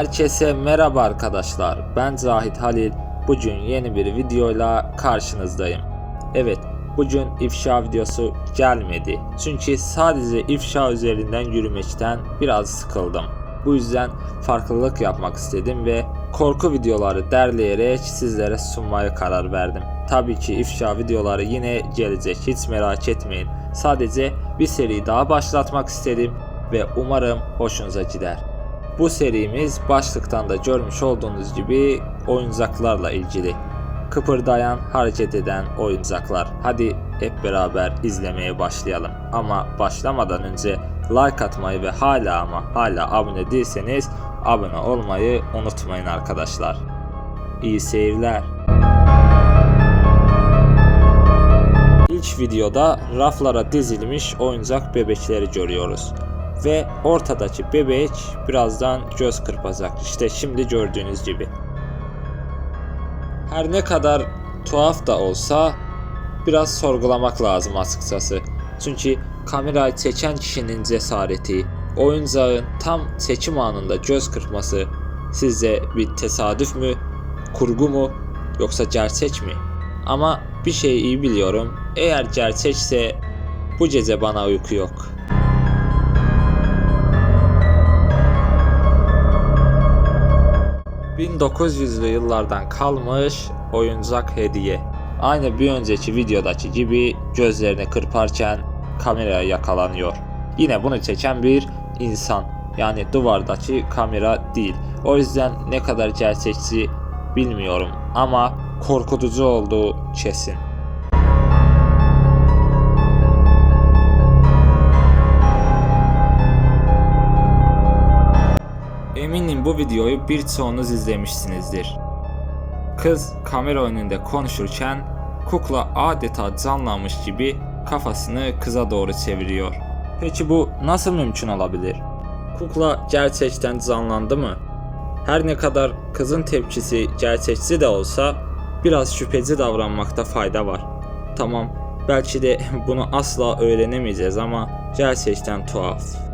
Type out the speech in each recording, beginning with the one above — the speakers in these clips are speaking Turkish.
Herkese merhaba arkadaşlar. Ben Zahit Halil. Bugün yeni bir videoyla karşınızdayım. Evet, bugün ifşa videosu gelmedi. Çünkü sadece ifşa üzerinden yürümekten biraz sıkıldım. Bu yüzden farklılık yapmak istedim ve korku videoları derleyerek sizlere sunmaya karar verdim. Tabii ki ifşa videoları yine gelecek hiç merak etmeyin. Sadece bir seri daha başlatmak istedim ve umarım hoşunuza gider. Bu serimiz başlıktan da görmüş olduğunuz gibi oyuncaklarla ilgili. Kıpırdayan, hareket eden oyuncaklar. Hadi hep beraber izlemeye başlayalım. Ama başlamadan önce like atmayı ve hala ama hala abone değilseniz abone olmayı unutmayın arkadaşlar. İyi seyirler. İlk videoda raflara dizilmiş oyuncak bebekleri görüyoruz. Ve ortadaki bebek birazdan göz kırpacak. İşte şimdi gördüğünüz gibi. Her ne kadar tuhaf da olsa biraz sorgulamak lazım açıkçası. Çünkü kamerayı çeken kişinin cesareti, oyuncağın tam seçim anında göz kırpması sizce bir tesadüf mü, kurgu mu yoksa gerçek mi? Ama bir şey iyi biliyorum. Eğer gerçekse bu gece bana uyku yok. ...1900'lü yıllardan kalmış oyuncak hediye. Aynı bir önceki videodaki gibi gözlerini kırparken kameraya yakalanıyor. Yine bunu çeken bir insan. Yani duvardaki kamera değil. O yüzden ne kadar gerçekçi bilmiyorum ama korkutucu olduğu kesin. Eminim bu videoyu birçoğunuz izlemişsinizdir. Kız kamera önünde konuşurken kukla adeta canlanmış gibi kafasını kıza doğru çeviriyor. Peki bu nasıl mümkün olabilir? Kukla gerçekten canlandı mı? Her ne kadar kızın tepkisi gerçekçi de olsa biraz şüpheci davranmakta fayda var. Tamam, belki de bunu asla öğrenemeyeceğiz ama gerçekten tuhaf.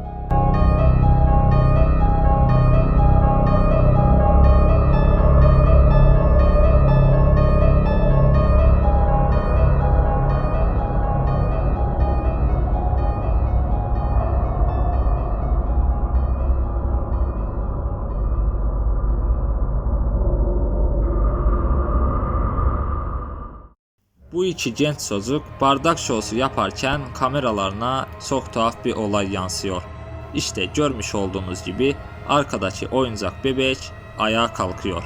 Bu iki genç çocuk bardak şosu yaparken kameralarına çok tuhaf bir olay yansıyor. İşte görmüş olduğunuz gibi arkadaki oyuncak bebek ayağa kalkıyor.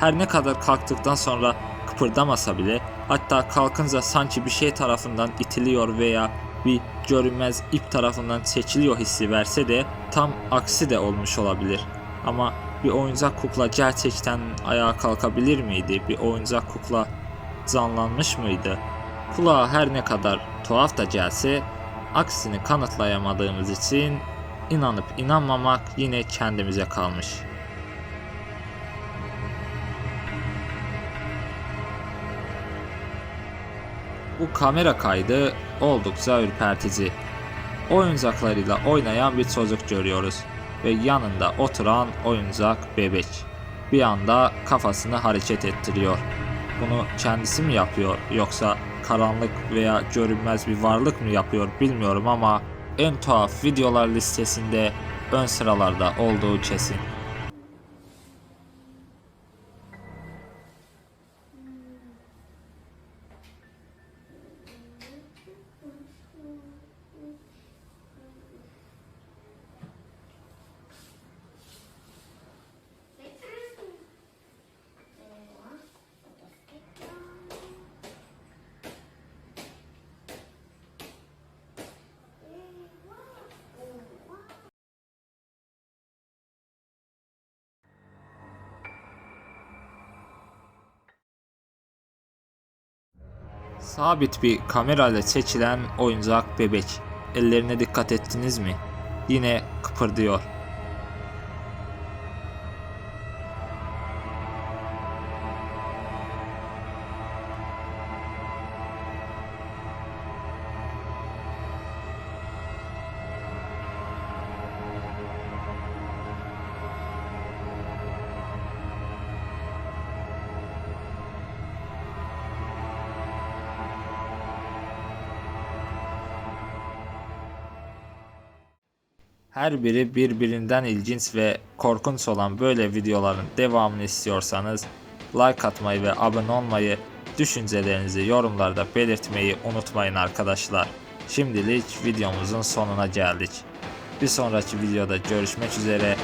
Her ne kadar kalktıktan sonra kıpırdamasa bile hatta kalkınca sanki bir şey tarafından itiliyor veya bir görünmez ip tarafından çekiliyor hissi verse de tam aksi de olmuş olabilir. Ama bir oyuncak kukla gerçekten ayağa kalkabilir miydi? Bir oyuncak kukla canlanmış mıydı? Kulağa her ne kadar tuhaf da gelse aksini kanıtlayamadığımız için inanıp inanmamak yine kendimize kalmış. Bu kamera kaydı oldukça ürpertici. Oyuncaklarıyla oynayan bir çocuk görüyoruz ve yanında oturan oyuncak bebek. Bir anda kafasını hareket ettiriyor. Bunu kendisi mi yapıyor yoksa karanlık veya görünmez bir varlık mı yapıyor bilmiyorum ama en tuhaf videolar listesinde ön sıralarda olduğu kesin. Sabit bir kamerayla çekilen oyuncak bebek. Ellerine dikkat ettiniz mi? Yine kıpırdıyor. Her biri birbirinden ilginç ve korkunç olan böyle videoların devamını istiyorsanız like atmayı ve abone olmayı, düşüncelerinizi yorumlarda belirtmeyi unutmayın arkadaşlar. Şimdilik videomuzun sonuna geldik. Bir sonraki videoda görüşmek üzere,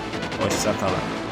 hoşçakalın.